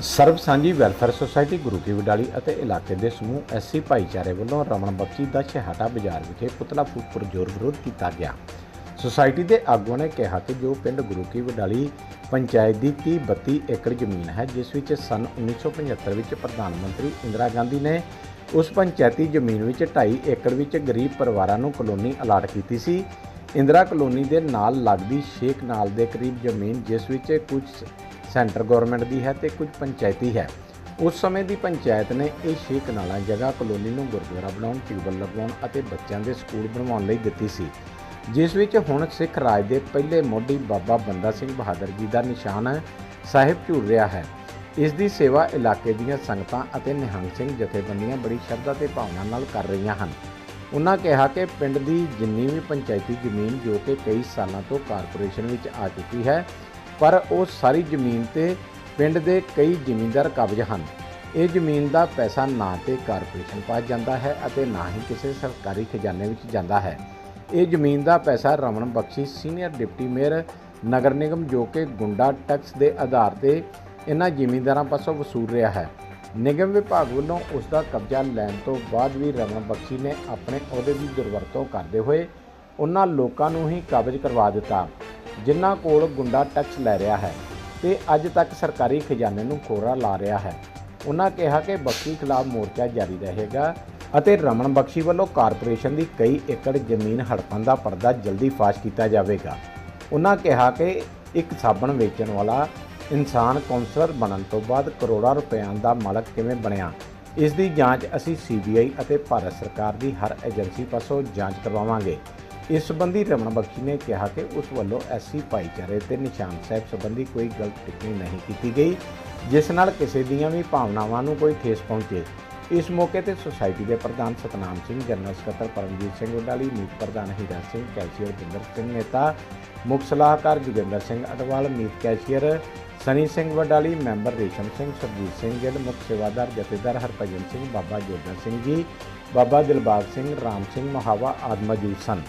ਸਰਬ Sanjhi welfare society Guru Ki Wadali ਅਤੇ ਇਲਾਕੇ ਦੇ ਸਮੂਹ ਐਸਸੀ ਭਾਈਚਾਰੇ ਵੱਲੋਂ ਰਮਨ ਬਖਸ਼ੀ ਦਾ ਛੇਹਟਾ ਬਾਜ਼ਾਰ ਵਿਖੇ ਪੁਤਲਾ ਫੂਕ ਪੁਰਜੋਰ ਵਿਰੋਧ ਕੀਤਾ ਗਿਆ। ਸੁਸਾਇਟੀ ਦੇ ਆਗੂਆਂ ਨੇ ਕਿਹਾ ਕਿ ਜੋ ਪਿੰਡ ਗੁਰੂ ਕੀ ਵਡਾਲੀ ਪੰਚਾਇਤ ਦੀ 30 32 ਏਕੜ ਜ਼ਮੀਨ ਹੈ, ਜਿਸ ਵਿੱਚ ਸਨ 1975 ਵਿੱਚ ਪ੍ਰਧਾਨ ਮੰਤਰੀ ਇੰਦਰਾ ਗਾਂਧੀ ਨੇ ਉਸ ਪੰਚਾਇਤੀ ਜ਼ਮੀਨ ਵਿੱਚ 2.5 ਏਕੜ ਵਿੱਚ ਗਰੀਬ ਪਰਿਵਾਰਾਂ ਨੂੰ ਕਲੋਨੀ ਅਲਾਟ ਕੀਤੀ ਸੀ। ਇੰਦਰਾ ਕਲੋਨੀ ਦੇ ਨਾਲ ਲੱਗਦੀ ਸ਼ੇਖ ਨਾਲ ਦੇ ਕਰੀਬ ਜ਼ਮੀਨ, ਜਿਸ ਵਿੱਚ ਕੁਝ ਸੈਂਟਰ ਗਵਰਨਮੈਂਟ ਦੀ ਹੈ ਤੇ ਕੁਝ ਪੰਚਾਇਤੀ ਹੈ। ਉਸ ਸਮੇਂ ਦੀ ਪੰਚਾਇਤ ਨੇ ਇਹ ਛੇ ਕਨਾਲਾਂ ਜਗ੍ਹਾ ਕਲੋਨੀ ਨੂੰ ਗੁਰਦੁਆਰਾ ਬਣਾਉਣ ਟਿਊਬਲ ਲਗਵਾਉਣ ਅਤੇ ਬੱਚਿਆਂ ਦੇ ਸਕੂਲ ਬਣਵਾਉਣ ਲਈ ਦਿੱਤੀ ਸੀ। ਜਿਸ ਵਿੱਚ ਹੁਣ ਸਿੱਖ ਰਾਜ ਦੇ ਪਹਿਲੇ ਮੋਢੀ ਬਾਬਾ ਬੰਦਾ ਸਿੰਘ ਬਹਾਦਰ ਜੀ ਦਾ ਨਿਸ਼ਾਨ ਸਾਹਿਬ ਝੂਲ ਰਿਹਾ ਹੈ। ਇਸ ਦੀ ਸੇਵਾ ਇਲਾਕੇ ਦੀਆਂ ਸੰਗਤਾਂ ਅਤੇ ਨਿਹੰਗ ਸਿੰਘ ਜਥੇਬੰਦੀਆਂ ਬੜੀ ਸ਼ਰਧਾ ਤੇ ਭਾਵਨਾ ਨਾਲ ਕਰ ਰਹੀਆਂ ਹਨ। ਉਹਨਾਂ ਕਿਹਾ ਕਿ ਪਿੰਡ ਦੀ ਜਿੰਨੀ ਵੀ ਪੰਚਾਇਤੀ ਜ਼ਮੀਨ ਜੋ ਕਿ ਕਈ ਸਾਲਾਂ ਤੋਂ ਕਾਰਪੋਰੇਸ਼ਨ ਵਿੱਚ ਆ ਚੁੱਕੀ ਹੈ ਪਰ ਉਹ ਸਾਰੀ ਜ਼ਮੀਨ ਤੇ ਪਿੰਡ ਦੇ ਕਈ ਜ਼ਿਮੀਂਦਾਰ ਕਬਜ਼ ਹਨ। ਇਹ ਜ਼ਮੀਨ ਦਾ ਪੈਸਾ ਨਾ ਤੇ ਕਾਰਪੋਰੇਸ਼ਨ ਪਾਸ ਜਾਂਦਾ ਹੈ ਅਤੇ ਨਾ ਹੀ ਕਿਸੇ ਸਰਕਾਰੀ ਖਜ਼ਾਨੇ ਵਿੱਚ ਜਾਂਦਾ ਹੈ। ਇਹ ਜ਼ਮੀਨ ਦਾ ਪੈਸਾ Raman Bakshi, senior deputy mayor, ਨਗਰ ਨਿਗਮ ਜੋ ਕਿ ਗੁੰਡਾ ਟੈਕਸ ਦੇ ਆਧਾਰ ਤੇ ਇਹਨਾਂ ਜ਼ਿਮੀਂਦਾਰਾਂ ਪਾਸੋਂ ਵਸੂਲ ਰਿਹਾ ਹੈ। ਨਿਗਮ ਵਿਭਾਗ ਵੱਲੋਂ ਉਸ ਦਾ ਕਬਜ਼ਾ ਲੈਣ ਤੋਂ ਬਾਅਦ ਵੀ ਰਮਨ ਬਖਸ਼ੀ ਨੇ ਆਪਣੇ ਅਹੁਦੇ ਦੀ ਦੁਰਵਰਤੋਂ ਕਰਦੇ ਹੋਏ ਉਹਨਾਂ ਲੋਕਾਂ ਨੂੰ ਹੀ ਕਬਜ਼ ਕਰਵਾ ਦਿੱਤਾ। ਜਿਨ੍ਹਾਂ ਕੋਲ ਗੁੰਡਾ ਟੈਕਸ ਲੈ ਰਿਹਾ ਹੈ ਤੇ ਅੱਜ ਤੱਕ ਸਰਕਾਰੀ ਖਜ਼ਾਨੇ ਨੂੰ ਖੋਰਾ ਲਾ ਰਿਹਾ ਹੈ। ਉਹਨਾਂ ਕਿਹਾ ਕਿ ਬਖਸ਼ੀ ਖਿਲਾਫ ਮੋਰਚਾ ਜਾਰੀ ਰਹੇਗਾ ਅਤੇ ਰਮਨ ਬਖਸ਼ੀ ਵੱਲੋਂ ਕਾਰਪੋਰੇਸ਼ਨ ਦੀ ਕਈ ਏਕੜ ਜ਼ਮੀਨ ਹੜਪਣ ਦਾ ਪਰਦਾ ਜਲਦੀ ਫਾਸ਼ ਕੀਤਾ ਜਾਵੇਗਾ। ਉਹਨਾਂ ਕਿਹਾ ਕਿ ਇੱਕ ਸਾਬਣ ਵੇਚਣ ਵਾਲਾ ਇਨਸਾਨ ਕੌਂਸਲਰ ਬਣਨ ਤੋਂ ਬਾਅਦ ਕਰੋੜਾਂ ਰੁਪਇਆਂ ਦਾ ਮਾਲਕ ਕਿਵੇਂ ਬਣਿਆ? ਇਸ ਦੀ ਜਾਂਚ ਅਸੀਂ ਸੀਬੀਆਈ ਅਤੇ ਭਾਰਤ ਸਰਕਾਰ ਦੀ ਹਰ ਏਜੰਸੀ ਪਾਸੋਂ ਜਾਂਚ ਕਰਵਾਵਾਂਗੇ। ਇਸ ਸੰਬੰਧੀ ਰਮਨ ਬਖਸ਼ੀ ਨੇ ਕਿਹਾ ਕਿ ਉਸ ਵੱਲੋਂ ਐਸਸੀ ਭਾਈਚਾਰੇ ਤੇ ਨਿਸ਼ਾਨ ਸਾਹਿਬ ਸੰਬੰਧੀ ਕੋਈ ਗਲਤ ਟਿੱਪਣੀ ਨਹੀਂ ਕੀਤੀ ਗਈ, ਜਿਸ ਨਾਲ ਕਿਸੇ ਦੀਆਂ ਵੀ ਭਾਵਨਾਵਾਂ ਨੂੰ ਕੋਈ ਠੇਸ ਪਹੁੰਚੇ। ਇਸ ਮੌਕੇ ਤੇ ਸੁਸਾਇਟੀ ਦੇ ਪ੍ਰਧਾਨ ਸਤਨਾਮ ਸਿੰਘ, ਜਨਰਲ ਸਕੱਤਰ ਪਰਮਜੀਤ ਸਿੰਘ ਉਡਾਲੀ, ਮੀਤ ਪ੍ਰਧਾਨ ਹੀਰਾ ਸਿੰਘ, ਕੈਸ਼ੀਅਰ ਬਿੰਦਰ ਸਿੰਘ ਨੇਤਾ ਮੁੱਖ ਸਲਾਹਕਾਰ ਜੋਗਿੰਦਰ ਸਿੰਘ ਅਟਵਾਲ, ਮੀਤ ਕੈਸ਼ੀਅਰ, ਸਨੀ ਸਿੰਘ ਵਡਾਲੀ, ਮੈਂਬਰ ਰੇਸ਼ਮ ਸਿੰਘ, ਸਰਜੀਤ ਸਿੰਘ ਗਿੱਲ, ਮੁੱਖ ਸੇਵਾਦਾਰ ਜਥੇਦਾਰ ਹਰਭਜਨ ਸਿੰਘ, ਬਾਬਾ ਜੋਗਿੰਦਰ ਸਿੰਘ ਜੀ, ਬਾਬਾ ਦਿਲਬਾਗ ਸਿੰਘ, ਰਾਮ ਸਿੰਘ ਮਹਾਵਾ ਆਦਿ ਮੌਜੂਦ ਸਨ।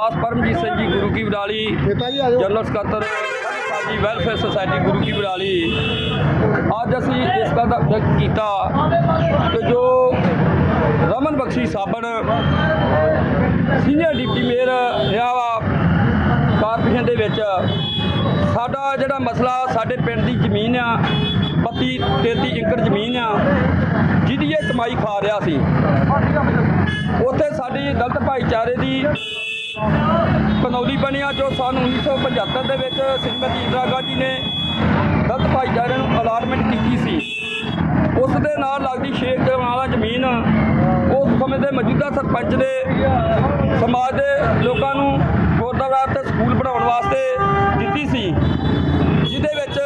ਦਾਸ ਪਰਮਜੀਤ ਸਿੰਘ ਜੀ ਗੁਰੂ ਕੀ ਬਡਾਲੀ ਜਨਰਲ ਸਕੱਤਰ ਸਾਡੀ ਵੈਲਫੇਅਰ ਸੁਸਾਇਟੀ ਗੁਰੂ ਕੀ ਬਡਾਲੀ। ਅੱਜ ਅਸੀਂ ਇਸ ਗੱਲ ਦਾ ਵਿਅਕਤ ਕੀਤਾ ਕਿ ਜੋ ਰਮਨ ਬਖਸ਼ੀ ਸਾਬਣ ਸੀਨੀਅਰ ਡਿਪਟੀ ਮੇਅਰ ਰਿਹਾ ਵਾ ਕਾਰਪੋਰੇਸ਼ਨ ਦੇ ਵਿੱਚ ਸਾਡਾ ਜਿਹੜਾ ਮਸਲਾ ਸਾਡੇ ਪਿੰਡ ਦੀ ਜ਼ਮੀਨ ਆ 32 33 ਏਕੜ ਜ਼ਮੀਨ ਆ ਜਿਹਦੀ ਇਹ ਕਮਾਈ ਖਾ ਰਿਹਾ ਸੀ। ਉੱਥੇ ਸਾਡੀ ਦਲਿਤ ਭਾਈਚਾਰੇ ਦੀ ਕਨੌਲੀ ਬਣਿਆ ਜੋ ਸਨ 1975 ਦੇ ਵਿੱਚ ਸ਼੍ਰੀਮਤੀ ਇੰਦਰਾ ਗਾਂਧੀ ਨੇ ਦਲਤ ਭਾਈਚਾਰੇ ਨੂੰ ਅਲਾਟਮੈਂਟ ਕੀਤੀ ਸੀ। ਉਸ ਦੇ ਨਾਲ ਲੱਗਦੀ ਸ਼ੇਖ ਵਾਲਾ ਜ਼ਮੀਨ, ਉਸ ਸਮੇਂ ਦੇ ਮੌਜੂਦਾ ਸਰਪੰਚ ਦੇ ਸਮਾਜ ਦੇ ਲੋਕਾਂ ਨੂੰ ਗੁਰਦੁਆਰਾ ਤੇ ਸਕੂਲ ਬਣਾਉਣ ਵਾਸਤੇ ਦਿੱਤੀ ਸੀ, ਜਿਹਦੇ ਵਿੱਚ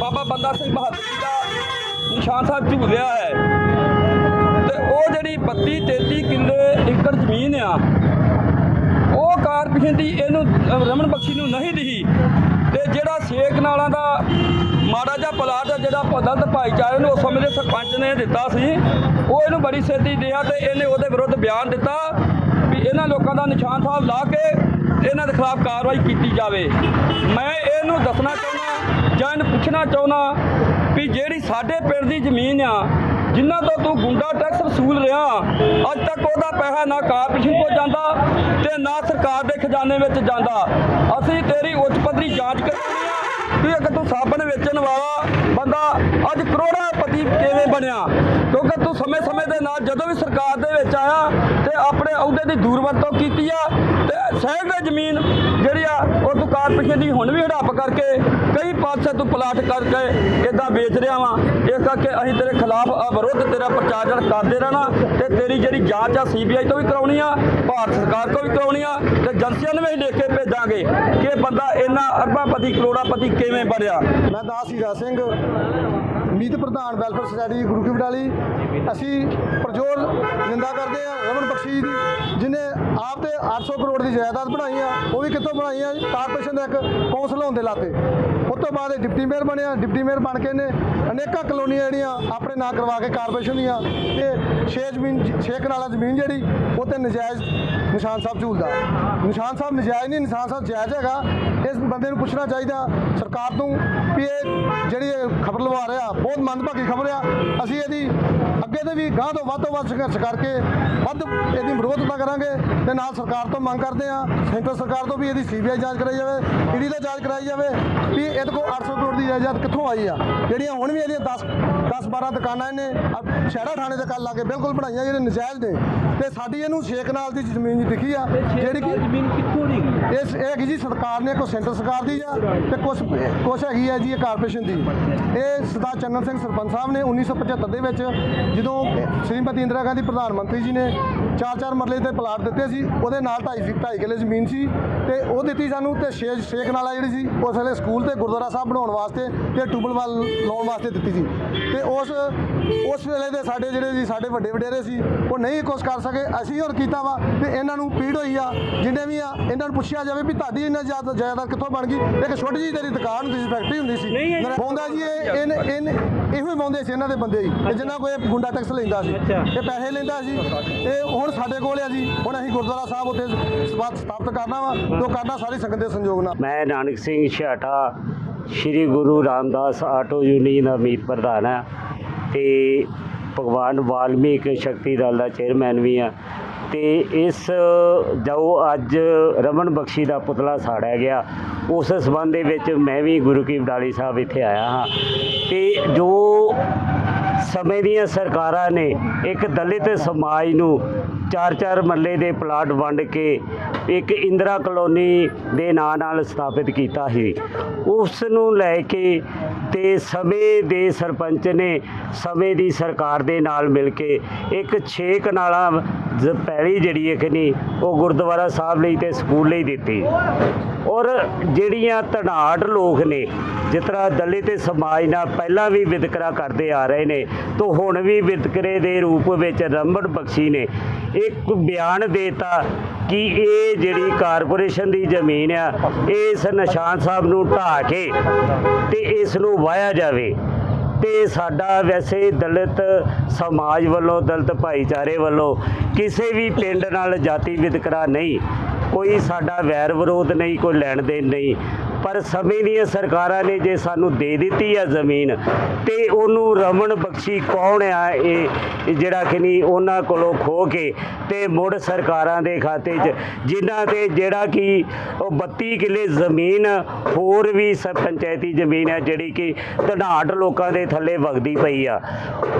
ਬਾਬਾ ਬੰਦਾ ਸਿੰਘ ਬਹਾਦਰ ਜੀ ਦਾ ਨਿਸ਼ਾਨ ਸਾਹਿਬ ਝੂਲਿਆ ਹੈ। ਤੇ ਉਹ ਜਿਹੜੀ 32 33 ਕਿੱਲੇ ਏਕੜ ਜ਼ਮੀਨ ਆ ਉਹ ਕਾਰਪੋਰੇਸ਼ਨ ਦੀ ਇਹਨੂੰ ਰਮਨ ਬਖਸ਼ੀ ਨੂੰ ਨਹੀਂ ਦਿਹੀ। ਤੇ ਜਿਹੜਾ ਸੇਕ ਨਾਲਾਂ ਦਾ ਮਾੜਾ ਜਿਹਾ ਪਲਾਟ ਜਿਹੜਾ ਦਲਤ ਭਾਈਚਾਰੇ ਨੂੰ ਉਸ ਸਮੇਂ ਦੇ ਸਰਪੰਚ ਨੇ ਦਿੱਤਾ ਸੀ, ਉਹ ਇਹਨੂੰ ਬੜੀ ਛੇਤੀ ਦਿਆ ਤੇ ਇਹਨੇ ਉਹਦੇ ਵਿਰੁੱਧ ਬਿਆਨ ਦਿੱਤਾ ਵੀ ਇਹਨਾਂ ਲੋਕਾਂ ਦਾ ਨਿਸ਼ਾਨ ਸਾਹਿਬ ਲਾ ਕੇ ਇਹਨਾਂ ਦੇ ਖਿਲਾਫ ਕਾਰਵਾਈ ਕੀਤੀ ਜਾਵੇ। ਮੈਂ ਇਹਨੂੰ ਦੱਸਣਾ ਚਾਹੁੰਦਾ, ਜਾਂ ਇਹਨੂੰ ਪੁੱਛਣਾ ਚਾਹੁੰਦਾ ਵੀ ਜਿਹੜੀ ਸਾਡੇ ਪਿੰਡ ਦੀ ਜ਼ਮੀਨ ਆ ਜਿਨ੍ਹਾਂ ਤੋਂ ਤੂੰ ਗੁੰਡਾ ਟੈਕਸ ਵਸੂਲ ਰਿਹਾ, ਅੱਜ ਤੱਕ ਉਹਦਾ ਪੈਸਾ ਨਾ ਕਾਰਪੋਰੇਸ਼ਨ ਕੋਲ ਜਾਂਦਾ ਤੇ ਨਾ ਸਰਕਾਰ ਦੇ ਖਜ਼ਾਨੇ ਵਿੱਚ ਜਾਂਦਾ। ਅਸੀਂ ਤੇਰੀ ਉੱਚ ਪੱਧਰੀ ਜਾਂਚ ਕਰਾਂਗੇ ਕਿ ਇੱਕ ਤੂੰ ਸਾਬਣ ਵੇਚਣ ਵਾਲਾ ਬੰਦਾ ਅੱਜ ਕਰੋੜਾਂ ਪਤੀ ਕਿਵੇਂ ਬਣਿਆ? ਕਿਉਂਕਿ ਤੂੰ ਸਮੇਂ-ਸਮੇਂ ਦੇ ਨਾਲ ਜਦੋਂ ਵੀ ਸਰਕਾਰ ਦੇ ਵਿੱਚ ਆਇਆ ਆਪਣੇ ਅਹੁਦੇ ਦੀ ਦੂਰਵਰਤੋਂ ਕੀਤੀ ਆ ਤੇ ਸੈਂਕੜੇ ਜ਼ਮੀਨ ਜਿਹੜੀ ਆ, ਉਹ ਤੂੰ ਕਾਰਪੋਰੇਸ਼ਨ ਦੀ ਹੁਣ ਵੀ ਹੜੱਪ ਕਰਕੇ ਕਈ ਪਾਸੇ ਤੂੰ ਪਲਾਟ ਕਰਕੇ ਇਦਾਂ ਵੇਚ ਰਿਹਾ ਵਾ। ਇਸ ਕਰਕੇ ਅਸੀਂ ਤੇਰੇ ਖਿਲਾਫ ਵਿਰੋਧ ਤੇਰਾ ਪ੍ਰਚਾਰ ਕਰਦੇ ਰਹਿਣਾ ਤੇ ਤੇਰੀ ਜਿਹੜੀ ਜਾਂਚ ਆ ਸੀਬੀਆਈ ਤੋਂ ਵੀ ਕਰਾਉਣੀ ਆ, ਭਾਰਤ ਸਰਕਾਰ ਤੋਂ ਵੀ ਕਰਾਉਣੀ ਆ ਤੇ ਏਜੰਸੀਆਂ ਨੂੰ ਵੀ ਅਸੀਂ ਲਿਖ ਕੇ ਭੇਜਾਂਗੇ ਕਿ ਬੰਦਾ ਇੰਨਾ ਅਰਬਾਂ ਪਤੀ ਕਰੋੜਾਂ ਪਤੀ ਕਿਵੇਂ ਬਣਿਆ। ਮੈਂ ਦਾਸ ਹੀਰਾ ਸਿੰਘ ਮੀਤ ਪ੍ਰਧਾਨ ਵੈਲਫੇਅਰ ਸੋਸਾਇਟੀ ਗੁਰੂ ਕੀ ਬਡਾਲੀ। ਅਸੀਂ ਪ੍ਰਜੋਰ ਨਿੰਦਾ ਕਰਦੇ ਆ ਰਮਨ ਬਖਸ਼ੀ ਦੀ, ਜਿਨੇ ਆਪ ਤੇ 800 ਕਰੋੜ ਦੀ ਜਾਇਦਾਦ ਬਣਾਈ ਆ, ਉਹ ਵੀ ਕਿੱਥੋਂ ਬਣਾਈ ਆ? ਕਾਰਪੋਰੇਸ਼ਨ ਦਾ ਇੱਕ ਕੌਂਸਲ ਹੋਣ ਦੇ ਲਾਤੇ। ਉਸ ਤੋਂ ਬਾਅਦ ਇਹ ਡਿਪਟੀ ਮੇਅਰ ਬਣਿਆ। ਡਿਪਟੀ ਮੇਅਰ ਬਣ ਕੇ ਨੇ ਅਨੇਕਾਂ ਕਲੋਨੀਆਂ ਜਿਹੜੀਆਂ ਆਪਣੇ ਨਾਂ ਕਰਵਾ ਕੇ ਕਾਰਪੋਰੇਸ਼ਨ ਦੀਆਂ ਤੇ ਛੇ ਜ਼ਮੀਨ, ਛੇ ਕਨਾਲਾਂ ਜ਼ਮੀਨ ਜਿਹੜੀ, ਉਹ ਤੇ ਨਜਾਇਜ਼ ਨਿਸ਼ਾਨ ਸਾਹਿਬ ਝੂਲਦਾ। ਨਿਸ਼ਾਨ ਸਾਹਿਬ ਨਜਾਇਜ਼ ਨਹੀਂ, ਨਿਸ਼ਾਨ ਸਾਹਿਬ ਜਾਇਜ਼ ਹੈਗਾ। ਇਸ ਬੰਦੇ ਨੂੰ ਪੁੱਛਣਾ ਚਾਹੀਦਾ, ਸਰਕਾਰ ਨੂੰ ਵੀ ਇਹ ਜਿਹੜੀ ਖਬਰ ਲਵਾ ਰਿਹਾ, ਬਹੁਤ ਮੰਦਭਾਗੀ ਖਬਰ ਆ। ਅਸੀਂ ਇਹਦੀ ਅੱਗੇ ਤੇ ਵੀ ਗਾਂ ਤੋਂ ਵੱਧ ਤੋਂ ਵੱਧ ਸੰਘਰਸ਼ ਕਰਕੇ ਵੱਧ ਇਹਦੀ ਵਿਰੋਧਤਾ ਕਰਾਂਗੇ ਤੇ ਨਾਲ ਸਰਕਾਰ ਤੋਂ ਮੰਗ ਕਰਦੇ ਆ ਸੈਂਟਰ ਸਰਕਾਰ ਤੋਂ ਵੀ ਇਹਦੀ ਸੀਬੀਆਈ ਜਾਂਚ ਕਰਾਈ ਜਾਵੇ ਈਡੀ ਦਾ ਜਾਂਚ ਕਰਾਈ ਜਾਵੇ ਵੀ ਇਹਦੇ ਕੋਲ 800 ਕਰੋੜ ਦੀ ਜਾਇਦਾਦ ਕਿੱਥੋਂ ਆਈ ਆ। ਜਿਹੜੀਆਂ ਹੁਣ ਵੀ ਇਹਦੀਆਂ 10 10 12 ਦੁਕਾਨਾਂ ਆਹ ਸ਼ਹਿਰਾ ਥਾਣੇ ਦੇ ਕੱਲ ਲਾ ਕੇ ਬਿਲਕੁਲ ਬਣਾਈਆਂ ਜਿਹੜੇ ਨਜਾਇਜ਼ ਨੇ ਤੇ ਸਾਡੀ ਇਹਨੂੰ ਛੇ ਕਨਾਲ ਦੀ ਜ਼ਮੀਨ ਦਿਖੀ ਆ ਜਿਹੜੀ ਕਿ ਜ਼ਮੀਨ ਕਿੱਥੋਂ ਦੀ ਗਈ? ਇਸ ਇਹ ਹੈਗੀ ਜੀ ਸਰਕਾਰ ਨੇ ਕੋ ਸੈਂਟਰ ਸਰਕਾਰ ਦੀ ਆ ਤੇ ਕੁਛ ਕੁਛ ਹੈਗੀ ਹੈ ਜੀ ਇਹ ਕਾਰਪੋਰੇਸ਼ਨ ਦੀ। ਇਹ ਸਰਦਾਰ ਚੰਨਨ ਸਿੰਘ ਸਰਪੰਚ ਸਾਹਿਬ ਨੇ 1975 ਦੇ ਵਿੱਚ ਜਦੋਂ ਸ਼੍ਰੀਮਤੀ ਇੰਦਰਾ ਗਾਂਧੀ ਪ੍ਰਧਾਨ ਮੰਤਰੀ ਜੀ ਨੇ ਚਾਰ ਚਾਰ ਮਰਲੇ ਤੇ ਪਲਾਟ ਦਿੱਤੇ ਸੀ ਉਹਦੇ ਨਾਲ 2.5 2.5 ਕਿੱਲੇ ਜ਼ਮੀਨ ਸੀ ਤੇ ਉਹ ਦਿੱਤੀ ਸਾਨੂੰ ਤੇ ਛੇ ਛੇ ਕਨਾਲਾ ਜਿਹੜੀ ਸੀ ਉਸ ਵੇਲੇ ਸਕੂਲ ਤੇ ਗੁਰਦੁਆਰਾ ਸਾਹਿਬ ਬਣਾਉਣ ਵਾਸਤੇ ਤੇ ਟੂਬਲ ਵੱਲ ਲਾਉਣ ਵਾਸਤੇ ਦਿੱਤੀ ਸੀ। ਤੇ ਉਸ ਉਸ ਵੇਲੇ ਦੇ ਸਾਡੇ ਜਿਹੜੇ ਜੀ ਸਾਡੇ ਵੱਡੇ ਵਡੇਰੇ ਸੀ ਉਹ ਨਹੀਂ ਕੁਛ ਕਰ ਸਕੇ ਅਸੀਂ ਹੋਰ ਕੀਤਾ ਵਾ ਤੇ ਇਹਨਾਂ ਨੂੰ ਪੀੜ ਹੋਈ ਆ ਜਿੰਨੇ ਵੀ ਆ ਇਹਨਾਂ ਨੂੰ ਪੁੱਛਿਆ ਜਾਵੇ ਵੀ ਤੁਹਾਡੀ ਇੰਨਾ ਜ਼ਿਆਦਾ ਜਾਇਦਾਦ ਕਿੱਥੋਂ ਬਣ ਗਈ? ਇੱਕ ਛੋਟੀ ਜਿਹੀ ਤੇਰੀ ਦੁਕਾਨ ਹੁੰਦੀ ਸੀ ਫੈਕਟਰੀ ਹੁੰਦੀ ਸੀ। ਇਹ- ਬੌਂਦਾ ਜੀ ਇਹ ਇਹਨੇ ਇਹਨੇ ਇਹੋ ਹੀ ਬੌਂਦੇ ਸੀ ਇਹਨਾਂ ਦੇ ਬੰਦੇ ਜੀ ਜਿਨ੍ਹਾਂ ਇਹ ਗੁੰਡਾ ਟੈਕਸ ਲੈਂਦਾ ਸੀ। ਇਹ ਪੈਸੇ ਲੈਂਦਾ ਸੀ ਤੇ ਹੁਣ ਸਾਡੇ ਕੋਲ ਆ ਜੀ। ਹੁਣ ਅਸੀਂ ਗੁਰਦੁਆਰਾ ਸਾਹਿਬ ਉੱਥੇ ਸਥਾਪਿਤ ਕਰਨਾ ਵਾ ਤੇ ਕਰਨਾ ਸਾਰੀ ਸੰਗਤ ਦੇ ਸੰਯੋਗ ਨਾਲ। ਮੈਂ ਨਾਨਕ ਸਿੰਘ ਛਾਟਾ, ਸ੍ਰੀ ਗੁਰੂ ਰਾਮਦਾਸ ਆਟੋ ਯੂਨੀਅਨ ਦਾ ਮੀਤ ਪ੍ਰਧਾਨ ਹਾਂ ਤੇ ਭਗਵਾਨ ਵਾਲਮੀਕ ਸ਼ਕਤੀ ਦਲ ਦਾ ਚੇਅਰਮੈਨ ਵੀ ਆ। ਤੇ ਇਸ ਜੋ ਅੱਜ ਰਮਨ ਬਖਸ਼ੀ ਦਾ ਪੁਤਲਾ ਸਾੜਿਆ ਗਿਆ। ਉਸ ਸਬੰਧ ਦੇ ਵਿੱਚ ਮੈਂ ਵੀ ਗੁਰੂ ਕੀ ਬਡਾਲੀ ਸਾਹਿਬ ਇੱਥੇ ਆਇਆ ਹਾਂ। ਤੇ ਜੋ ਸਮੇਂ ਦੀਆਂ ਸਰਕਾਰਾਂ ਨੇ ਇੱਕ ਦਲਿਤ ਸਮਾਜ ਨੂੰ ਚਾਰ ਚਾਰ ਮੱਲੇ ਦੇ ਪਲਾਟ ਵੰਡ ਕੇ ਇੱਕ ਇੰਦਰਾ ਕਲੋਨੀ ਦੇ ਨਾਂ ਨਾਲ ਸਥਾਪਿਤ ਕੀਤਾ ਸੀ। ਉਸ ਨੂੰ ਲੈ ਕੇ ਤੇ ਸਮੇਂ ਦੇ ਸਰਪੰਚ ਨੇ ਸਮੇਂ ਦੀ ਸਰਕਾਰ ਦੇ ਨਾਲ ਮਿਲ ਕੇ ਇੱਕ 6 ਕਨਾਲਾਂ ਜ਼- ਪੈਲੀ ਜਿਹੜੀ ਇੱਕ ਨਹੀਂ ਉਹ ਗੁਰਦੁਆਰਾ ਸਾਹਿਬ ਲਈ ਤੇ ਸਕੂਲ ਲਈ ਦਿੱਤੀ। ਔਰ ਜਿਹੜੀਆਂ ਧਨਾੜ ਲੋਕ ਨੇ, ਜਿਸ ਤਰ੍ਹਾਂ ਦਲਿਤ ਸਮਾਜ ਨਾਲ ਪਹਿਲਾਂ ਵੀ ਵਿਤਕਰਾ ਕਰਦੇ ਆ ਰਹੇ ਨੇ, ਤੋਂ ਹੁਣ ਵੀ ਵਿਤਕਰੇ ਦੇ ਰੂਪ ਵਿੱਚ ਰਮਨ ਬਖਸ਼ੀ ਨੇ। ਇੱਕ ਬਿਆਨ ਦੇਤਾ ਕਿ ਇਹ ਜਿਹੜੀ ਕਾਰਪੋਰੇਸ਼ਨ ਦੀ ਜ਼ਮੀਨ ਆ, ਇਸ ਨਿਸ਼ਾਨ ਸਾਹਿਬ ਨੂੰ ਢਾਹ ਕੇ ਤੇ ਇਸ ਨੂੰ ਵਾਇਆ ਜਾਵੇ। ਤੇ ਸਾਡਾ ਵੈਸੇ ਦਲਿਤ ਸਮਾਜ ਵੱਲੋਂ, ਦਲਿਤ ਭਾਈਚਾਰੇ ਵੱਲੋਂ ਕਿਸੇ ਵੀ ਪਿੰਡ ਨਾਲ ਜਾਤੀ ਵਿਤਕਰਾ ਨਹੀਂ। ਕੋਈ ਸਾਡਾ ਵੈਰ ਵਿਰੋਧ ਨਹੀਂ, ਕੋਈ ਲੈਣ ਦੇਣ ਨਹੀਂ। ਪਰ ਸਮੇਂ ਦੀਆਂ ਸਰਕਾਰਾਂ ਨੇ ਜੇ ਸਾਨੂੰ ਦੇ ਦਿੱਤੀ ਆ ਜ਼ਮੀਨ ਤੇ ਉਹਨੂੰ ਰਮਨ ਬਖਸ਼ੀ ਕੌਣ ਆ ਇਹ ਜਿਹੜਾ ਕਿ ਨਹੀਂ ਉਹਨਾਂ ਕੋਲੋਂ ਖੋ ਕੇ ਤੇ ਮੁੜ ਸਰਕਾਰਾਂ ਦੇ ਖਾਤੇ 'ਚ ਜਿਨ੍ਹਾਂ ਤੇ ਜਿਹੜਾ ਕਿ ਉਹ 32 ਕਿੱਲੇ ਜ਼ਮੀਨ ਹੋਰ ਵੀ ਸ ਪੰਚਾਇਤੀ ਜ਼ਮੀਨ ਹੈ ਜਿਹੜੀ ਕਿ ਧਨਾਟ ਲੋਕਾਂ ਦੇ ਥੱਲੇ ਵਗਦੀ ਪਈ ਆ।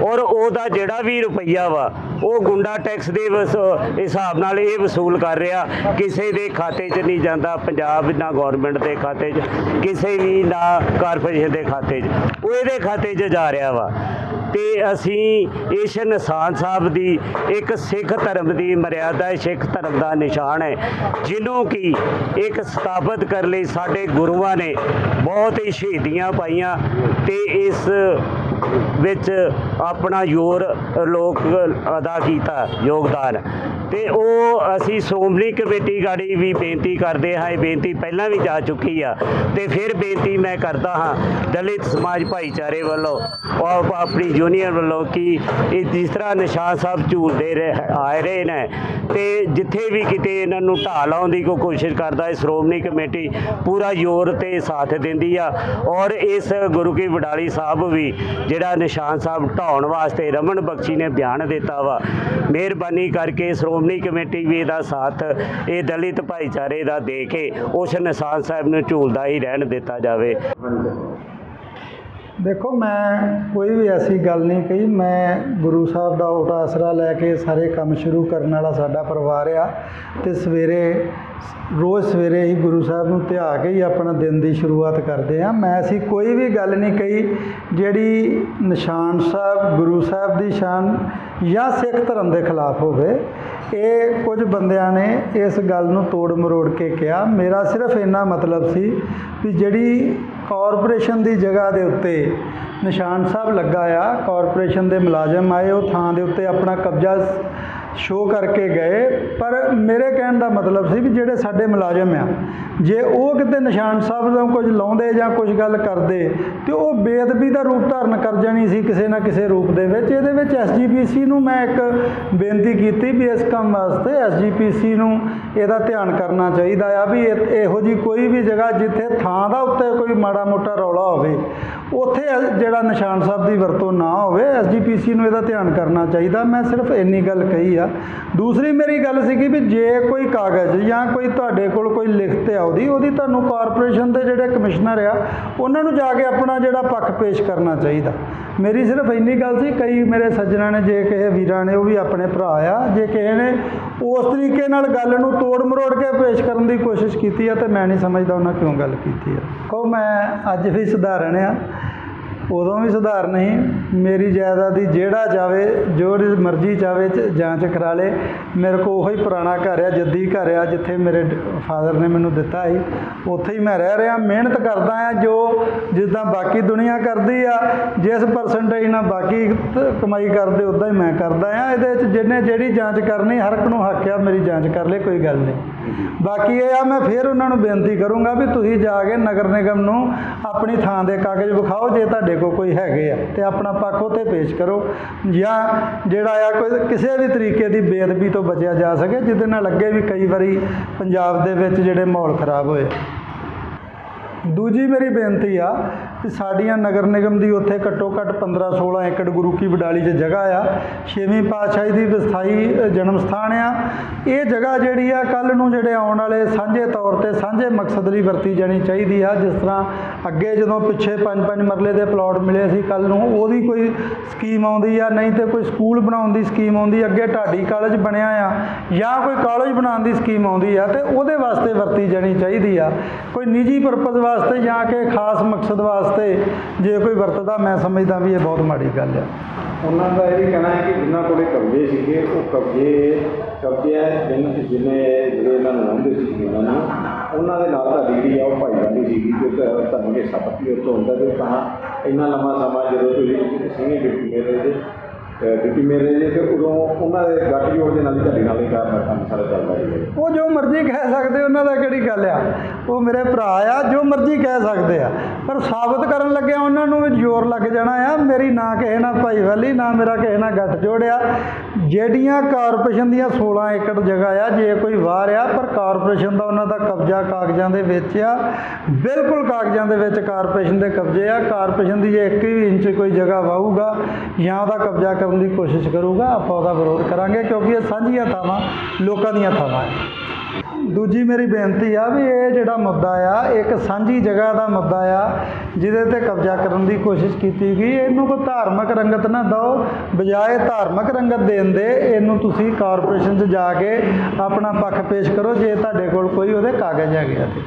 ਔਰ ਉਹਦਾ ਜਿਹੜਾ ਵੀ ਰੁਪਈਆ ਵਾ, ਉਹ ਗੁੰਡਾ ਟੈਕਸ ਦੇ ਵਸ- ਹਿਸਾਬ ਨਾਲ ਇਹ ਵਸੂਲ ਕਰ ਰਿਹਾ। ਕਿਸੇ ਦੇ ਖਾਤੇ 'ਚ ਨਹੀਂ ਜਾਂਦਾ, ਪੰਜਾਬ ਨਾ ਗਵਰਨਮੈਂਟ ਦੇ ਖਾਤੇ 'ਚ ਕਿਸੇ ਵੀ ਨਾ ਕਾਰਪੋਰੇਸ਼ਨ ਦੇ ਖਾਤੇ 'ਚ। ਉਹ ਇਹਦੇ ਖਾਤੇ 'ਚ ਜਾ ਰਿਹਾ ਵਾ। ਤੇ ਅਸੀਂ ਇਸ ਨਿਸ਼ਾਨ ਸਾਹਿਬ ਦੀ ਇੱਕ ਸਿੱਖ ਧਰਮ ਦੀ ਮਰਿਆਦਾ ਹੈ, ਸਿੱਖ ਧਰਮ ਦਾ ਨਿਸ਼ਾਨ ਹੈ ਜਿਹਨੂੰ ਕਿ ਇੱਕ ਸਥਾਪਿਤ ਕਰਨ ਲਈ ਸਾਡੇ ਗੁਰੂਆਂ ਨੇ ਬਹੁਤ ਹੀ ਸ਼ਹੀਦੀਆਂ ਪਾਈਆਂ ਤੇ ਇਸ ਵਿੱਚ ਆਪਣਾ ਯੋਰ ਲੋਕ ਅਦਾ ਕੀਤਾ, ਯੋਗਦਾਨ। ਤੇ ਉਹ ਅਸੀਂ ਸ਼੍ਰੋਮਣੀ ਕਮੇਟੀ ਗਾੜੀ ਵੀ ਬੇਨਤੀ ਕਰਦੇ ਹਾਂ, ਇਹ ਬੇਨਤੀ ਪਹਿਲਾਂ ਵੀ ਜਾ ਚੁੱਕੀ ਆ। ਤੇ ਫਿਰ ਬੇਨਤੀ ਮੈਂ ਕਰਦਾ ਹਾਂ ਦਲਿਤ ਸਮਾਜ ਭਾਈਚਾਰੇ ਵੱਲੋਂ ਔਰ ਆਪਣੀ ਯੂਨੀਅਨ ਵੱਲੋਂ ਕਿ ਇਹ ਜਿਸ ਤਰ੍ਹਾਂ ਨਿਸ਼ਾਨ ਸਾਹਿਬ ਝੂਲਦੇ ਰਹੇ, ਆਏ ਰਹੇ ਨੇ, ਤੇ ਜਿੱਥੇ ਵੀ ਕਿਤੇ ਇਹਨਾਂ ਨੂੰ ਢਾਹ ਲਾਉਣ ਦੀ ਕੋਈ ਕੋਸ਼ਿਸ਼ ਕਰਦਾ ਹੈ ਸ਼੍ਰੋਮਣੀ ਕਮੇਟੀ ਪੂਰਾ ਜ਼ੋਰ ਤੇ ਸਾਥ ਦਿੰਦੀ ਆ। ਔਰ ਇਸ ਗੁਰੂ ਕੀ ਵਡਾਲੀ ਸਾਹਿਬ ਵੀ, ਜਿਹੜਾ ਨਿਸ਼ਾਨ ਸਾਹਿਬ ਢਾਉਣ ਵਾਸਤੇ ਰਮਨ ਬਖਸ਼ੀ ਨੇ ਬਿਆਨ ਦਿੱਤਾ ਵਾ। ਮਿਹਰਬਾਨੀ ਕਰਕੇ ਸ਼੍ਰੋਮਣੀ ਕਮੇਟੀ ਵੀ ਇਹਦਾ ਸਾਥ, ਇਹ ਦਲਿਤ ਭਾਈਚਾਰੇ ਦਾ ਦੇ ਕੇ ਉਸ ਨਿਸ਼ਾਨ ਸਾਹਿਬ ਨੂੰ ਝੂਲਦਾ ਹੀ ਰਹਿਣ ਦਿੱਤਾ ਜਾਵੇ। ਦੇਖੋ, ਮੈਂ ਕੋਈ ਵੀ ਐਸੀ ਗੱਲ ਨਹੀਂ ਕਹੀ। ਮੈਂ ਗੁਰੂ ਸਾਹਿਬ ਦਾ ਓਟ ਆਸਰਾ ਲੈ ਕੇ ਸਾਰੇ ਕੰਮ ਸ਼ੁਰੂ ਕਰਨ ਵਾਲਾ ਸਾਡਾ ਪਰਿਵਾਰ ਆ ਤੇ ਸਵੇਰੇ, ਰੋਜ਼ ਸਵੇਰੇ ਹੀ ਗੁਰੂ ਸਾਹਿਬ ਨੂੰ ਧਿਆ ਕੇ ਹੀ ਆਪਣਾ ਦਿਨ ਦੀ ਸ਼ੁਰੂਆਤ ਕਰਦੇ ਆ। ਮੈਂ ਐਸੀ ਕੋਈ ਵੀ ਗੱਲ ਨਹੀਂ ਕਹੀ ਜਿਹੜੀ ਨਿਸ਼ਾਨ ਸਾਹਿਬ, ਗੁਰੂ ਸਾਹਿਬ ਦੀ ਸ਼ਾਨ ਜਾਂ ਸਿੱਖ ਧਰਮ ਦੇ ਖਿਲਾਫ ਹੋਵੇ। ਇਹ ਕੁਝ ਬੰਦਿਆਂ ਨੇ ਇਸ ਗੱਲ ਨੂੰ ਤੋੜ ਮਰੋੜ ਕੇ ਕਿਹਾ। ਮੇਰਾ ਸਿਰਫ ਇੰਨਾ ਮਤਲਬ ਸੀ ਵੀ ਜਿਹੜੀ ਕਾਰਪੋਰੇਸ਼ਨ ਦੀ ਜਗ੍ਹਾ ਦੇ ਉੱਤੇ ਨਿਸ਼ਾਨ ਸਾਹਿਬ ਲੱਗਾ ਆ। ਕਾਰਪੋਰੇਸ਼ਨ ਦੇ ਮੁਲਾਜ਼ਮ ਆਏ, ਉਹ ਥਾਂ ਦੇ ਉੱਤੇ ਆਪਣਾ ਕਬਜ਼ਾ ਸ਼ੋਅ ਕਰਕੇ ਗਏ, ਪਰ ਮੇਰੇ ਕਹਿਣ ਦਾ ਮਤਲਬ ਸੀ ਵੀ ਜਿਹੜੇ ਸਾਡੇ ਮੁਲਾਜ਼ਮ ਆ, ਜੇ ਉਹ ਕਿਤੇ ਨਿਸ਼ਾਨ ਸਾਹਿਬ ਤੋਂ ਕੁਝ ਲਾਉਂਦੇ ਜਾਂ ਕੁਝ ਗੱਲ ਕਰਦੇ, ਤੇ ਉਹ ਬੇਅਦਬੀ ਦਾ ਰੂਪ ਧਾਰਨ ਕਰ ਜਾਣੀ ਸੀ ਕਿਸੇ ਨਾ ਕਿਸੇ ਰੂਪ ਦੇ ਵਿੱਚ। ਇਹਦੇ ਵਿੱਚ ਐਸਜੀਪੀਸੀ ਨੂੰ ਮੈਂ ਇੱਕ ਬੇਨਤੀ ਕੀਤੀ ਵੀ ਇਸ ਕੰਮ ਵਾਸਤੇ ਐਸਜੀਪੀਸੀ ਨੂੰ ਇਹਦਾ ਧਿਆਨ ਕਰਨਾ ਚਾਹੀਦਾ ਆ ਵੀ ਇਹ- ਇਹੋ ਜੀ ਕੋਈ ਵੀ ਜਗ੍ਹਾ ਜਿੱਥੇ ਥਾਂ ਦਾ ਉੱਤੇ ਕੋਈ ਮਾੜਾ ਮੋਟਾ ਰੌਲਾ ਹੋਵੇ ਉੱਥੇ ਜਿਹੜਾ ਨਿਸ਼ਾਨ ਸਾਹਿਬ ਦੀ ਵਰਤੋਂ ਨਾ ਹੋਵੇ ਐਸਜੀਪੀਸੀ ਨੂੰ ਇਹਦਾ ਧਿਆਨ ਕਰਨਾ ਚਾਹੀਦਾ। ਮੈਂ ਸਿਰਫ ਇੰਨੀ ਗੱਲ ਕਹੀ ਆ। ਦੂਸਰੀ ਮੇਰੀ ਗੱਲ ਸੀਗੀ ਵੀ ਜੇ ਕੋਈ ਕਾਗਜ਼ ਜਾਂ ਕੋਈ ਤੁਹਾਡੇ ਕੋਲ ਕੋਈ ਲਿਖਤ ਆ ਉਹਦੀ ਉਹਦੀ ਤੁਹਾਨੂੰ ਕਾਰਪੋਰੇਸ਼ਨ ਦੇ ਜਿਹੜੇ ਕਮਿਸ਼ਨਰ ਆ, ਉਹਨਾਂ ਨੂੰ ਜਾ ਕੇ ਆਪਣਾ ਜਿਹੜਾ ਪੱਖ ਪੇਸ਼ ਕਰਨਾ ਚਾਹੀਦਾ। ਮੇਰੀ ਸਿਰਫ ਇੰਨੀ ਗੱਲ ਸੀ, ਕਈ ਮੇਰੇ ਸੱਜਣਾਂ ਨੇ, ਜੇ ਕਿਸੇ ਵੀਰਾਂ ਨੇ, ਉਹ ਵੀ ਆਪਣੇ ਭਰਾ ਆ, ਜੇ ਕਿਸੇ ਨੇ ਉਸ ਤਰੀਕੇ ਨਾਲ ਗੱਲ ਨੂੰ ਤੋੜ ਮਰੋੜ ਕੇ ਪੇਸ਼ ਕਰਨ ਦੀ ਕੋਸ਼ਿਸ਼ ਕੀਤੀ ਆ, ਤੇ ਮੈਂ ਨਹੀਂ ਸਮਝਦਾ ਉਹਨਾਂ ਕਿਉਂ ਗੱਲ ਕੀਤੀ ਆ। ਕਹੋ, ਮੈਂ ਅੱਜ ਵੀ ਸੁਧਾਰਨ ਆ। ਉਦੋਂ ਵੀ ਸੁਧਾਰ ਨਹੀਂ, ਮੇਰੀ ਜਾਇਦਾਦ ਦੀ ਜਿਹੜਾ ਜਾਵੇ ਜੋ ਮਰਜ਼ੀ ਚਾਵੇ ਜਾਂਚ ਕਰਾ ਲੇ। ਮੇਰੇ ਕੋ ਉਹੀ ਪੁਰਾਣਾ ਘਰ ਆ, ਜੱਦੀ ਘਰ ਆ, ਜਿੱਥੇ ਮੇਰੇ ਫਾਦਰ ਨੇ ਮੈਨੂੰ ਦਿੱਤਾ ਸੀ। ਉੱਥੇ ਹੀ ਮੈਂ ਰਹਿ ਰਿਹਾ, ਮਿਹਨਤ ਕਰਦਾ ਆ ਜੋ ਜਿੱਦਾਂ ਬਾਕੀ ਦੁਨੀਆ ਕਰਦੀ ਆ, ਜਿਸ ਪਰਸੈਂਟੇਜ ਨਾਲ ਬਾਕੀ ਕਮਾਈ ਕਰਦੇ, ਉਦਾਂ ਹੀ ਮੈਂ ਕਰਦਾ ਆ। ਇਹਦੇ ਵਿੱਚ ਜਿਹਨੇ ਜਿਹੜੀ ਜਾਂਚ ਕਰਨੀ, ਹਰ ਇੱਕ ਨੂੰ ਹੱਕ ਆ, ਮੇਰੀ ਜਾਂਚ ਕਰ ਲੇ, ਕੋਈ ਗੱਲ ਨਹੀਂ। ਬਾਕੀ ਇਹ ਆ, ਮੈਂ ਫਿਰ ਉਹਨਾਂ ਨੂੰ ਬੇਨਤੀ ਕਰੂੰਗਾ ਵੀ ਤੁਸੀਂ ਜਾ ਕੇ ਨਗਰ ਨਿਗਮ ਨੂੰ ਆਪਣੀ ਥਾਂ ਦੇ ਕਾਗਜ਼ ਵਿਖਾਓ, ਜੇ ਤੁਹਾਡੇ ਕੋਲ ਕੋਈ ਹੈਗੇ ਆ, ਤੇ ਆਪਣਾ ਪੱਖ ਉੱਥੇ ਪੇਸ਼ ਕਰੋ। ਜਾਂ ਜਿਹੜਾ ਆ, ਕੋਈ ਕਿਸੇ ਵੀ ਤਰੀਕੇ ਦੀ ਬੇਅਦਬੀ ਤੋਂ ਬਚਿਆ ਜਾ ਸਕੇ, ਜਿਹਦੇ ਨਾਲ ਅੱਗੇ ਵੀ ਕਈ ਵਾਰੀ ਪੰਜਾਬ ਦੇ ਵਿੱਚ ਜਿਹੜੇ ਮਾਹੌਲ ਖਰਾਬ ਹੋਏ। ਦੂਜੀ ਮੇਰੀ ਬੇਨਤੀ ਆ ਕਿ ਸਾਡੀਆਂ ਨਗਰ ਨਿਗਮ ਦੀ ਉੱਥੇ ਘੱਟੋ ਘੱਟ 15 16 ਏਕੜ ਗੁਰੂ ਕੀ ਬਡਾਲੀ 'ਚ ਜਗ੍ਹਾ ਆ। ਛੇਵੀਂ ਪਾਤਸ਼ਾਹੀ ਦੀ ਵਿਸਥਾਈ ਜਨਮ ਸਥਾਨ ਆ। ਇਹ ਜਗ੍ਹਾ ਜਿਹੜੀ ਆ ਕੱਲ ਨੂੰ ਜਿਹੜੇ ਆਉਣ ਵਾਲੇ ਸਾਂਝੇ ਤੌਰ ਤੇ ਸਾਂਝੇ ਮਕਸਦ ਲਈ ਵਰਤੀ ਜਾਣੀ ਚਾਹੀਦੀ ਆ। ਜਿਸ ਤਰ੍ਹਾਂ ਅੱਗੇ ਜਦੋਂ ਪਿੱਛੇ ਪੰਜ ਪੰਜ ਮਰਲੇ ਦੇ ਪਲਾਟ ਮਿਲੇ ਸੀ ਕੱਲ ਨੂੰ, ਉਹਦੀ ਕੋਈ ਸਕੀਮ ਆਉਂਦੀ ਆ, ਨਹੀਂ ਤੇ ਕੋਈ ਸਕੂਲ ਬਣਾਉਣ ਦੀ ਸਕੀਮ ਆਉਂਦੀ, ਅੱਗੇ ਢਾਡੀ ਕਾਲਜ ਬਣਿਆ ਆ, ਜਾਂ ਕੋਈ ਕਾਲਜ ਬਣਾਉਣ ਦੀ ਸਕੀਮ ਆਉਂਦੀ ਆ, ਤੇ ਉਹਦੇ ਵਾਸਤੇ ਵਰਤੀ ਜਾਣੀ ਚਾਹੀਦੀ ਆ। ਕੋਈ ਨਿੱਜੀ ਪਰਪਸ ਵਾਸਤੇ ਜਾਂ ਕਿ ਖਾਸ ਮਕਸਦ ਵਾਸਤੇ ਜੇ ਕੋਈ ਵਰਤਦਾ, ਮੈਂ ਸਮਝਦਾ ਵੀ ਇਹ ਬਹੁਤ ਮਾੜੀ ਗੱਲ ਹੈ ਉਹਨਾਂ ਦਾ ਇਹ ਵੀ ਕਹਿਣਾ ਹੈ ਕਿ ਜਿਨ੍ਹਾਂ ਕੋਲੇ ਕਬਜ਼ੇ ਸੀਗੇ, ਉਹ ਕਬਜ਼ੇ ਕਬਜ਼ੇ ਜਿਨ ਜਿਵੇਂ ਜਿਹੜੇ ਇਹਨਾਂ ਨੂੰ ਆਉਂਦੇ ਸੀ ਇਹਨਾਂ ਨੂੰ, ਉਹਨਾਂ ਦੇ ਨਾਲ ਤੁਹਾਡੀ ਜਿਹੜੀ ਆ ਉਹ ਭਾਈਵਾਲੀ ਸੀਗੀ ਕਿ ਤੁ- ਤੁਹਾਨੂੰ ਹਿੱਸਾ ਪੱਤੀ ਉੱਥੋਂ ਹੁੰਦਾ ਤੇ ਤਾਂ ਇੰਨਾ ਲੰਮਾ ਸਮਾਂ ਜਦੋਂ ਤੁਸੀਂ ਸੀਨੀਅਰ ਮੇਰੇ ਦੇ ਡਿਪਟੀ ਮੇਰੇ ਦੇ ਤੇ ਉਦੋਂ ਉਹਨਾਂ ਦੇ ਗੱਠ ਜੋੜ ਦੇ ਨਾਲ ਹੀ ਤੁਹਾਡੇ ਨਾਲ ਹੀ ਕਾਰਨ ਕੰਮ ਸਾਰਾ ਚੱਲਦਾ ਹੈ ਉਹ ਜੋ ਮਰਜ਼ੀ ਕਹਿ ਸਕਦੇ ਉਹਨਾਂ ਦਾ ਕਿਹੜੀ ਗੱਲ ਆ। ਉਹ ਮੇਰੇ ਭਰਾ ਆ, ਜੋ ਮਰਜ਼ੀ ਕਹਿ ਸਕਦੇ ਆ। ਪਰ ਸਾਬਤ ਕਰਨ ਲੱਗਿਆ ਉਹਨਾਂ ਨੂੰ ਜ਼ੋਰ ਲੱਗ ਜਾਣਾ ਆ, ਮੇਰੀ ਨਾ ਕਿਸੇ ਨਾਲ ਭਾਈਵਾਲੀ ਨਾ ਮੇਰਾ ਕਿਸੇ ਨਾਲ ਗੱਠ ਜੋੜਿਆ ਜਿਹੜੀਆਂ ਕਾਰਪੋਰੇਸ਼ਨ ਦੀਆਂ 16 ਏਕੜ ਜਗ੍ਹਾ ਆ, ਜੇ ਕੋਈ ਵਾਰ ਆ, ਪਰ ਕਾਰਪੋਰੇਸ਼ਨ ਦਾ ਉਹਨਾਂ ਦਾ ਕਬਜ਼ਾ ਕਾਗਜ਼ਾਂ ਦੇ ਵਿੱਚ ਆ। ਬਿਲਕੁਲ ਕਾਗਜ਼ਾਂ ਦੇ ਵਿੱਚ ਕਾਰਪੋਰੇਸ਼ਨ ਦੇ ਕਬਜ਼ੇ ਆ। ਕਾਰਪੋਰੇਸ਼ਨ ਦੀ ਜੇ ਇੱਕ ਵੀ ਇੰਚ ਕੋਈ ਜਗ੍ਹਾ ਵਾਹੂਗਾ ਜਾਂ ਉਹਦਾ ਕਬਜ਼ਾ ਕਰਨ ਦੀ ਕੋਸ਼ਿਸ਼ ਕਰੂਗਾ, ਆਪਾਂ ਉਹਦਾ ਵਿਰੋਧ ਕਰਾਂਗੇ ਕਿਉਂਕਿ ਇਹ ਸਾਂਝੀਆਂ ਥਾਵਾਂ, ਲੋਕਾਂ ਦੀਆਂ ਥਾਵਾਂ ਹੈ। ਦੂਜੀ ਮੇਰੀ ਬੇਨਤੀ ਆ ਵੀ ਇਹ ਜਿਹੜਾ ਮੁੱਦਾ ਆ ਇੱਕ ਸਾਂਝੀ ਜਗ੍ਹਾ ਦਾ ਮੁੱਦਾ ਆ, ਜਿਹਦੇ ਤੇ ਕਬਜ਼ਾ ਕਰਨ ਦੀ ਕੋਸ਼ਿਸ਼ ਕੀਤੀ ਗਈ। ਇਹਨੂੰ ਕੋਈ ਧਾਰਮਿਕ ਰੰਗਤ ਨਾ ਦਿਓ, ਬਜਾਏ ਧਾਰਮਿਕ ਰੰਗਤ ਦੇਣ ਦੇ, ਇਹਨੂੰ ਤੁਸੀਂ ਕਾਰਪੋਰੇਸ਼ਨ 'ਚ ਜਾ ਕੇ ਆਪਣਾ ਪੱਖ ਪੇਸ਼ ਕਰੋ, ਜੇ ਤੁਹਾਡੇ ਕੋਲ ਕੋਈ ਉਹਦੇ ਕਾਗਜ਼ ਹੈਗੇ ਆ ਤੇ।